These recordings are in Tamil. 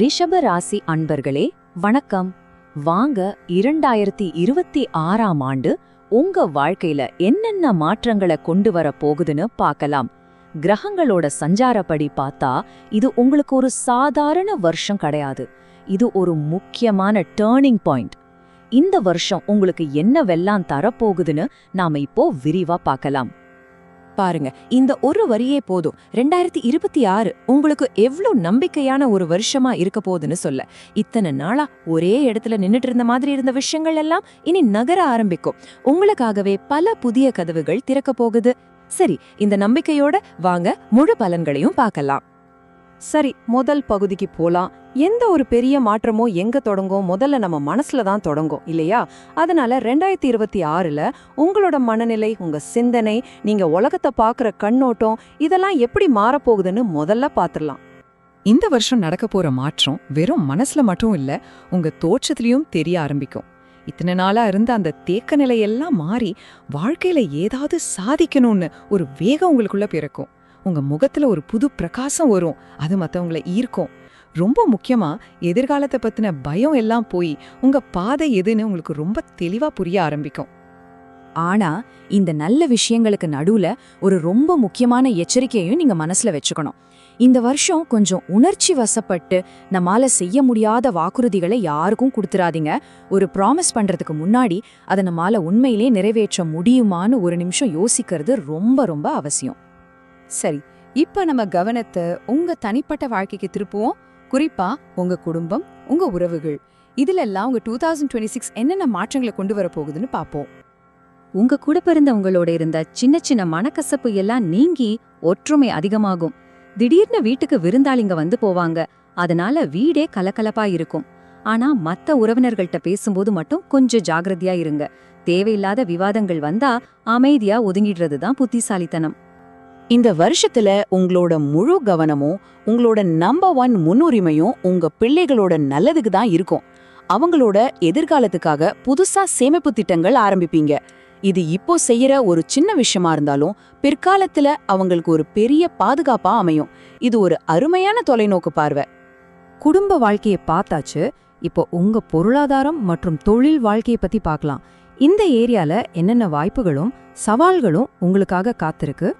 ரிஷப ராசி அன்பர்களே வணக்கம். வாங்க இரண்டாயிரத்தி இருபத்தி ஆறாம் ஆண்டு உங்க வாழ்க்கையில என்னென்ன மாற்றங்களை கொண்டு வர போகுதுன்னு பார்க்கலாம். கிரகங்களோட சஞ்சாரப்படி பார்த்தா இது உங்களுக்கு ஒரு சாதாரண வருஷம் கிடையாது. இது ஒரு முக்கியமான டேர்னிங் பாயிண்ட் இந்த வருஷம் உங்களுக்கு என்னவெல்லாம் தரப்போகுதுன்னு நாம இப்போ விரிவா பார்க்கலாம். பாருங்க. இந்த ஒரு வரியே போதும். ரெண்டாயிரத்தி இருபத்தி ஆறு உங்களுக்கு எவ்வளவு நம்பிக்கையான ஒரு வருஷமா இருக்க போகுதுன்னு சொல்ல. இத்தனை நாளா ஒரே இடத்துல நின்னுட்டு இருந்த மாதிரி இருந்த விஷயங்கள் எல்லாம் இனி நகர ஆரம்பிக்கும். உங்களுக்காகவே பல புதிய கதவுகள் திறக்க போகுது. சரி இந்த நம்பிக்கையோட வாங்க முழு பலன்களையும் பார்க்கலாம். சரி முதல் பகுதிக்கு போலாம். எந்த ஒரு பெரிய மாற்றமோ எங்க தொடங்கும் முதல்ல நம்ம மனசுல தான் தொடங்கும் இல்லையா? அதனால ரெண்டாயிரத்தி இருபத்தி ஆறுல உங்களோட மனநிலை உங்க சிந்தனை நீங்க உலகத்தை பார்க்குற கண்ணோட்டம் இதெல்லாம் எப்படி மாறப்போகுதுன்னு முதல்ல பாத்துடலாம் இந்த வருஷம் நடக்க போற மாற்றம் வெறும் மனசுல மட்டும் இல்ல உங்க தோற்றத்திலையும் தெரிய ஆரம்பிக்கும். இத்தனை நாளா இருந்த அந்த தேக்க நிலையெல்லாம் மாறி வாழ்க்கையில ஏதாவது சாதிக்கணும்னு ஒரு வேகம் உங்களுக்குள்ள பிறக்கும். உங்க முகத்துல ஒரு புது பிரகாசம் வரும். அது மற்றவங்களை ஈர்க்கும். ரொம்ப முக்கியமா எதிர்காலத்தை பத்தின பயம் எல்லாம் போய் உங்க பாதை எதுன்னு உங்களுக்கு ரொம்ப தெளிவா புரிய ஆரம்பிக்கும். ஆனா இந்த நல்ல விஷயங்களுக்கு நடுவுல ஒரு ரொம்ப முக்கியமான எச்சரிக்கையையும் நீங்க மனசுல வச்சுக்கணும். இந்த வருஷம் கொஞ்சம் உணர்ச்சி வசப்பட்டு நம்மால செய்ய முடியாத வாக்குறுதிகளை யாருக்கும் கொடுத்துறாதீங்க. ஒரு ப்ராமிஸ் பண்றதுக்கு முன்னாடி அதை நம்மால உண்மையிலே நிறைவேற்ற முடியுமான்னு ஒரு நிமிஷம் யோசிக்கிறது ரொம்ப ரொம்ப அவசியம். சரி இப்ப நம்ம கவனத்தை உங்க தனிப்பட்ட வாழ்க்கைக்கு திருப்புவோம். குறிப்பா உங்க குடும்பம் உங்க உறவுகள். இதுல எல்லாம் உங்க டூ தௌசண்ட் டுவெண்ட்டி சிக்ஸ் என்னென்ன மாற்றங்களை கொண்டு வர போகுதுன்னு பாப்போம். உங்க கூட பிறந்தவங்களோட இருந்த சின்ன சின்ன மனக்கசப்பு எல்லாம் நீங்கி ஒற்றுமை அதிகமாகும். திடீர்னு வீட்டுக்கு விருந்தாளிங்க வந்து போவாங்க. அதனால வீடே கலகலப்பா இருக்கும். ஆனா மத்த உறவினர்கள்ட்ட பேசும்போது மட்டும் கொஞ்சம் ஜாகிரதையா இருங்க. தேவையில்லாத விவாதங்கள் வந்தா அமைதியா ஒதுங்கிடுறது தான் புத்திசாலித்தனம். இந்த வருஷத்துல உங்களோட முழு கவனமும் உங்களோட நம்பர் ஒன் முன்னுரிமையும் உங்க பிள்ளைகளோட நல்லதுக்கு தான் இருக்கும். அவங்களோட எதிர்காலத்துக்காக புதுசா சேமிப்பு திட்டங்கள் ஆரம்பிப்பீங்க. இது இப்போ செய்யற ஒரு சின்ன விஷயமா இருந்தாலும் பிற்காலத்துல அவங்களுக்கு ஒரு பெரிய பாதுகாப்பா அமையும். இது ஒரு அருமையான தொலைநோக்கு பார்வை. குடும்ப வாழ்க்கையை பார்த்தாச்சு. இப்போ உங்க பொருளாதாரம் மற்றும் தொழில் வாழ்க்கையை பத்தி பார்க்கலாம். இந்த ஏரியால என்னென்ன வாய்ப்புகளும் சவால்களும் உங்களுக்காக காத்திருக்கு.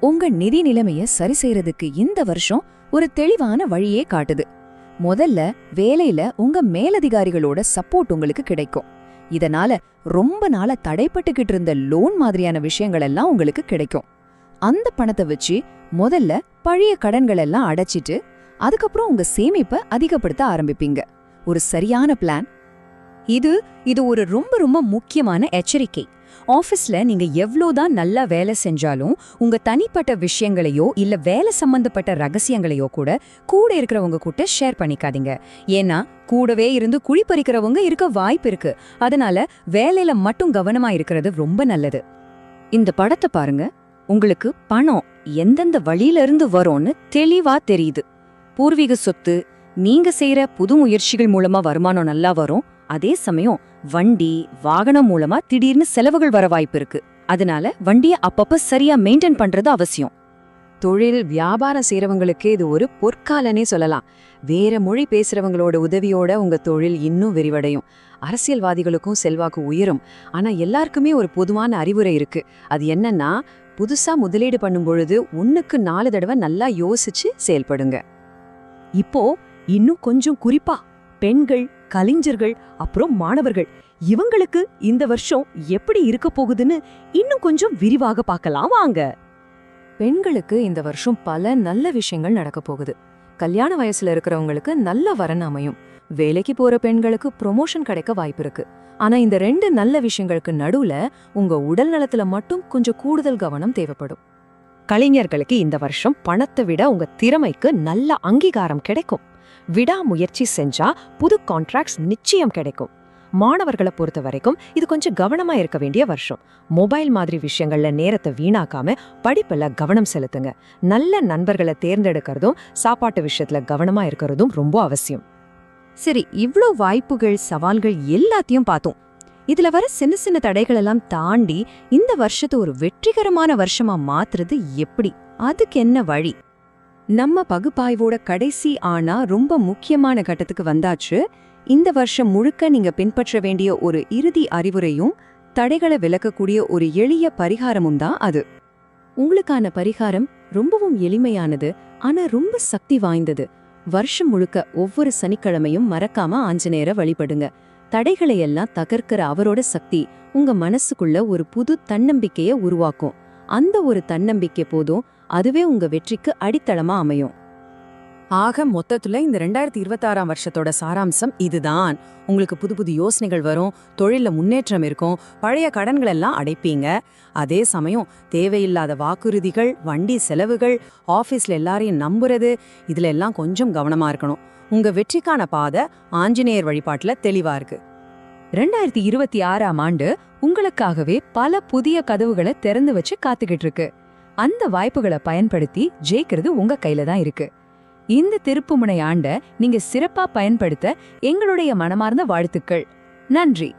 உங்க நிதி நிலைமைய சரி செய்யறதுக்கு இந்த வருஷம் ஒரு தெளிவான வழியே காட்டுது. முதல்ல வேலையில உங்க மேலதிகாரிகளோட சப்போர்ட் உங்களுக்கு கிடைக்கும். இதனால ரொம்ப நாளா தடைப்பட்டுக்கிட்டு இருந்த லோன் மாதிரியான விஷயங்கள் எல்லாம் உங்களுக்கு கிடைக்கும். அந்த பணத்தை வச்சு முதல்ல பழைய கடன்கள் எல்லாம் அடைச்சிட்டு அதுக்கப்புறம் உங்க சேமிப்பை அதிகப்படுத்த ஆரம்பிப்பீங்க. ஒரு சரியான பிளான் இது இது ஒரு ரொம்ப ரொம்ப முக்கியமான எச்சரிக்கை. ஆபீஸ்ல நீங்க எவ்வளோதான் நல்லா வேலை செஞ்சாலும் உங்க தனிப்பட்ட விஷயங்களையோ இல்ல வேலை சம்பந்தப்பட்ட ரகசியங்களையோ கூட கூட இருக்கிறவங்க கூட ஷேர் பண்ணிக்காதீங்க. ஏன்னா கூடவே இருந்து குழி பறிக்கிறவங்க இருக்க வாய்ப்பு இருக்கு. அதனால வேலையில மட்டும் கவனமா இருக்கிறது ரொம்ப நல்லது. இந்த படத்தை பாருங்க. உங்களுக்கு பணம் எந்தெந்த வழியில இருந்து வரும்னு தெளிவா தெரியுது. பூர்வீக சொத்து நீங்க செய்யற புது முயற்சிகள் மூலமா வருமானம் நல்லா வரும். அதே சமயம் வண்டி வாகனம் மூலமா திடீர்னு செலவுகள் வர வாய்ப்பு இருக்கு. அதனால வண்டியை அப்பப்ப சரியா மெயின்டைன் பண்றது அவசியம். தொழில் வியாபாரம் செய்யறவங்களுக்கு இது ஒரு பொற்காலனே சொல்லலாம். வேற மொழி பேசுறவங்களோட உதவியோட உங்க தொழில் இன்னும் விரிவடையும். அரசியல்வாதிகளுக்கும் செல்வாக்கு உயரும். ஆனா எல்லாருக்குமே ஒரு பொதுவான அறிவுரை இருக்கு. அது என்னன்னா புதுசா முதலீடு பண்ணும் பொழுது ஒன்னுக்கு நாலு தடவை நல்லா யோசிச்சு செயல்படுங்க. இப்போ இன்னும் கொஞ்சம் குறிப்பா பெண்கள் கலைஞர்கள் அப்புறம் மாணவர்கள். இவங்களுக்கு இந்த வருஷம் எப்படி இருக்க போகுதுன்னு இன்னும் கொஞ்சம் விரிவாக பார்க்கலாம் வாங்க. பெண்களுக்கு இந்த வருஷம் பல நல்ல விஷயங்கள் நடக்க போகுது. கல்யாண வயசுல இருக்கிறவங்களுக்கு நல்ல வரன் அமையும். வேலைக்கு போற பெண்களுக்கு ப்ரொமோஷன் கிடைக்க வாய்ப்பு இருக்கு. ஆனா இந்த ரெண்டு நல்ல விஷயங்களுக்கு நடுவுல உங்க உடல் நலத்துல மட்டும் கொஞ்சம் கூடுதல் கவனம் தேவைப்படும். கலைஞர்களுக்கு இந்த வருஷம் பணத்தை விட உங்க திறமைக்கு நல்ல அங்கீகாரம் கிடைக்கும். விடாமுயற்சி செஞ்சா புது கான்ட்ராக்ட்ஸ் நிச்சயம் கிடைக்கும். மாணவர்களை பொறுத்த வரைக்கும் இது கொஞ்சம் கவனமா இருக்க வேண்டிய வருஷம். மொபைல் மாதிரி விஷயங்கள்ல நேரத்தை வீணாக்காம படிப்புல கவனம் செலுத்துங்க. நல்ல நண்பர்களை தேர்ந்தெடுக்கிறதும் சாப்பாட்டு விஷயத்துல கவனமா இருக்கிறதும் ரொம்ப அவசியம். சரி இவ்வளோ வாய்ப்புகள் சவால்கள் எல்லாத்தையும் பார்த்தோம். இதுல வர சின்ன சின்ன தடைகள் எல்லாம் தாண்டி இந்த வருஷத்தை ஒரு வெற்றிகரமான வருஷமா மாத்துறது எப்படி? அதுக்கு என்ன வழி? நம்ம பகுப்பாய்வோட கடைசி ஆனா ரொம்ப முக்கியமான கட்டத்துக்கு வந்தாச்சு. இந்த வருஷம் முழுக்க நீங்க பின்பற்ற வேண்டிய ஒரு இறுதி அறிவுரையும் தடைகளை விளக்கக்கூடிய ஒரு எளிய பரிகாரமும் தான் அது. உங்களுக்கான பரிகாரம் ரொம்பவும் எளிமையானது ஆனா ரொம்ப சக்தி வாய்ந்தது. வருஷம் முழுக்க ஒவ்வொரு சனிக்கிழமையும் மறக்காம ஆஞ்சநேயரை வழிபடுங்க. தடைகளை எல்லாம் தகர்க்கிற அவரோட சக்தி உங்க மனசுக்குள்ள ஒரு புது தன்னம்பிக்கைய உருவாக்கும். அந்த ஒரு தன்னம்பிக்கை போதும் அதுவே உங்க வெற்றிக்கு அடித்தளமா அமையும். ஆக மொத்தத்துல இந்த ரெண்டாயிரத்தி இருபத்தாறாம் வருஷத்தோட சாராம்சம் இதுதான். உங்களுக்கு புது புது யோசனைகள் வரும் தொழில முன்னேற்றம் இருக்கும் பழைய கடன்கள் எல்லாம் அடைப்பீங்க. அதே சமயம் தேவையில்லாத வாக்குறுதிகள் வண்டி செலவுகள் ஆபீஸ்ல எல்லாரையும் நம்புறது இதுல எல்லாம் கொஞ்சம் கவனமா இருக்கணும். உங்க வெற்றிக்கான பாதை ஆஞ்சநேயர் வழிபாட்டுல தெளிவா இருக்கு. ரெண்டாயிரத்தி இருபத்தி ஆறாம் ஆண்டு உங்களுக்காகவே பல புதிய கதவுகளை திறந்து வச்சு காத்துக்கிட்டு இருக்கு. அந்த வாய்ப்புகளை பயன்படுத்தி ஜெயிக்கிறது உங்க கையில தான் இருக்கு. இந்த திருப்புமுனை ஆண்ட நீங்க சிறப்பா பயன்படுத்த எங்களுடைய மனமார்ந்த வாழ்த்துக்கள். நன்றி.